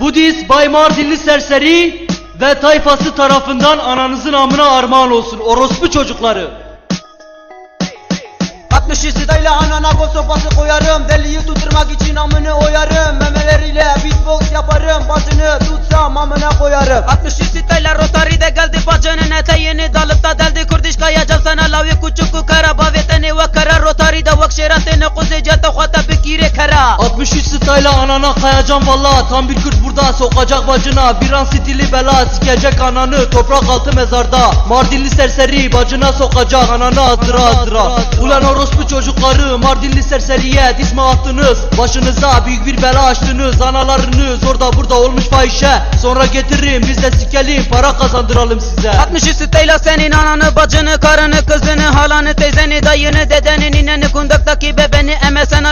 Bu diz Bay Mardinli Serseri ve tayfası tarafından ananızın amına armağan olsun orospu çocukları. 60 sidayla anana gol sopası koyarım Deliyi tutturmak için amını oyarım. Memeleriyle beatbox yaparım Başını tutsam amına koyarım. 60 sitayla rotari de geldi bacının eteğini dalıp da deldi. Kurdiş kayacak sana lavi kuçuku kara baveteni ve kara. Rotari de vak şeratini bikire kara 63 style'a anana kayacağım valla Tam bir Kürt burada sokacak bacına. Bir an stili bela sikecek ananı. Toprak altı mezarda. Mardinli serseri bacına sokacak ananı. Attıra attıra Ulan orospu çocukları Mardinli serseriye diz mi attınız. Başınıza büyük bir bela açtınız. Analarınız orada burada olmuş fahişe. Sonra getirin biz de sikelim para kazandıralım size. 60 sitayla senin ananı bacını karını kızını halanı teyzeni dayını dedeni nineni kundaktaki bebeni emesen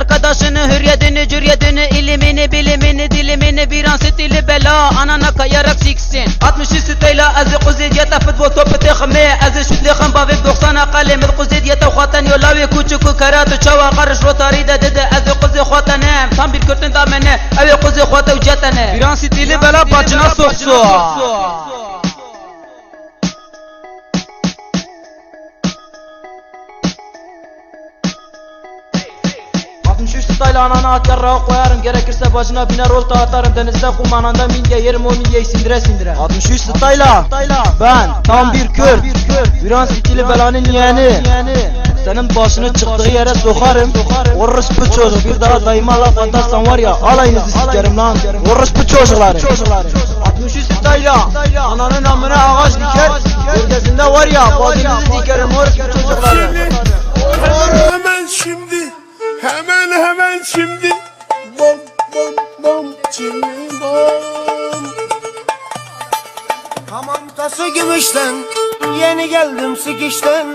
dilimini bir an stili bela anana kayarak siksin. 60 sitayla azı kuzidiyete futbol topu tekme azı şutli khambavik 90 kalem kuzidiyete khatan yolavi kuçuku karatu çava. Karış rotari de dede azı kuzi khatanem tam bir kürtün damene evi kuzi khata ucetene bir an stili bela bacına soksu 63 style anana at yarrağı koyarım. Gerekirse başına biner olta atarım Denizde kum ananda yerim o milyeyi sindire sindire. 63 style'a Ben tam bir Kürt. Viran stili belanın yeğeni. senin başını çıktığı yere sokarım. Orospu çocuk bir daha dayıma laf atarsan var ya Alayınızı sikerim lan. Orospu çocukları 63 style'a Ananın Hamam tası gümüşten, yeni geldim sikişten.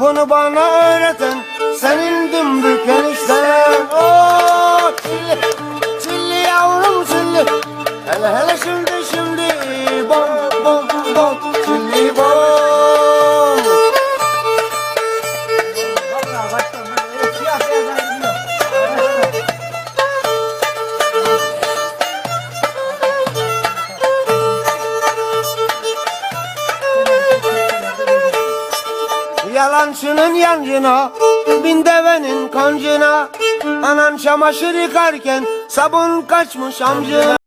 Bunu bana öğreten, senin dümbük enişten. Oo, çilli, çilli yavrum çilli. Hele hele şimdi şimdi, bom bom bom çilli bom. Yalancının yancına, bin devenin kancına. Anan çamaşır yıkarken sabun kaçmış amcına